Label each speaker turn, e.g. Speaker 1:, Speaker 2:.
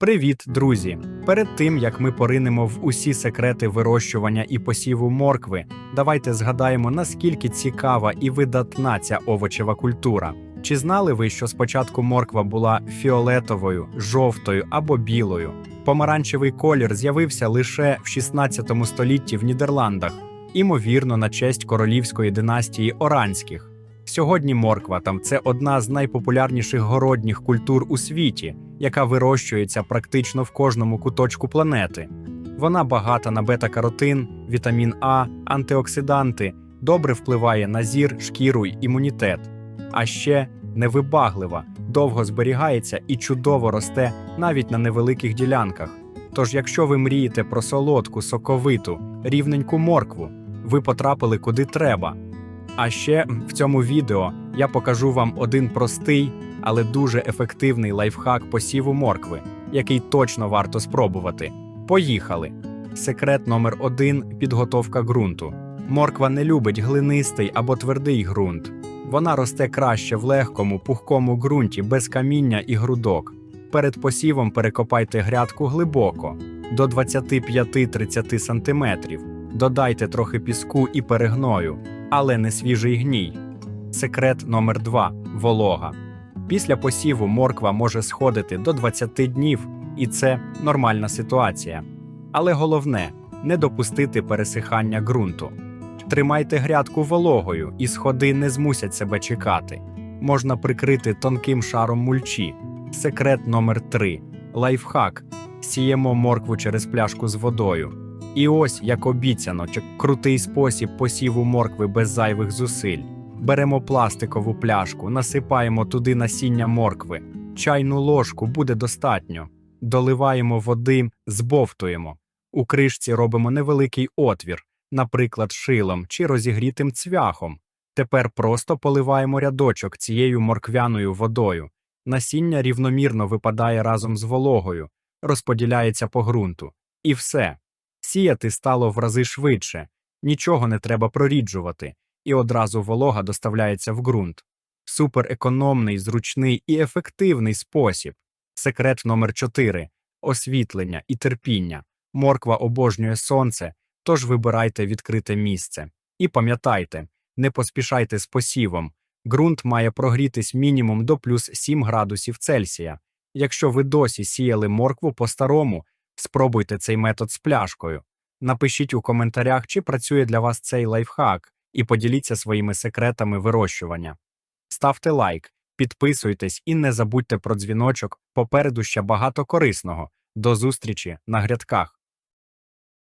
Speaker 1: Привіт, друзі! Перед тим як ми поринемо в усі секрети вирощування і посіву моркви, давайте згадаємо, наскільки цікава і видатна ця овочева культура. Чи знали ви, що спочатку морква була фіолетовою, жовтою або білою? Помаранчевий колір з'явився лише в 16 столітті в Нідерландах, імовірно, на честь королівської династії Оранських. Сьогодні морква там це одна з найпопулярніших городніх культур у світі, яка вирощується практично в кожному куточку планети. Вона багата на бета-каротин, вітамін А, антиоксиданти, добре впливає на зір, шкіру й імунітет. А ще невибаглива, довго зберігається і чудово росте навіть на невеликих ділянках. Тож, якщо ви мрієте про солодку, соковиту, рівненьку моркву, ви потрапили куди треба. А ще в цьому відео я покажу вам один простий, але дуже ефективний лайфхак посіву моркви, який точно варто спробувати. Поїхали! Секрет номер один підготовка ґрунту. Морква не любить глинистий або твердий ґрунт. Вона росте краще в легкому, пухкому ґрунті без каміння і грудок. Перед посівом перекопайте грядку глибоко до 25-30 см. Додайте трохи піску і перегною, але не свіжий гній. Секрет номер 2 волога. Після посіву морква може сходити до 20 днів, і це нормальна ситуація. Але головне не допустити пересихання ґрунту. Тримайте грядку вологою, і сходи не змусять себе чекати. Можна прикрити тонким шаром мульчі. Секрет номер 3 лайфхак. Сіємо моркву через пляшку з водою. І ось, як обіцяно, крутий спосіб посіву моркви без зайвих зусиль. Беремо пластикову пляшку, насипаємо туди насіння моркви. Чайну ложку буде достатньо. Доливаємо води, збовтуємо. У кришці робимо невеликий отвір, наприклад, шилом чи розігрітим цвяхом. Тепер просто поливаємо рядочок цією морквяною водою. Насіння рівномірно випадає разом з вологою, розподіляється по ґрунту. І все. Сіяти стало в рази швидше, нічого не треба проріджувати, і одразу волога доставляється в ґрунт. Суперекономний, зручний і ефективний спосіб. Секрет номер 4 освітлення і терпіння. Морква обожнює сонце, тож вибирайте відкрите місце. І пам'ятайте, не поспішайте з посівом. Ґрунт має прогрітись мінімум до плюс 7 градусів Цельсія. Якщо ви досі сіяли моркву по-старому, спробуйте цей метод з пляшкою. Напишіть у коментарях, чи працює для вас цей лайфхак, і поділіться своїми секретами вирощування. Ставте лайк, підписуйтесь і не забудьте про дзвіночок. Попереду ще багато корисного. До зустрічі на грядках.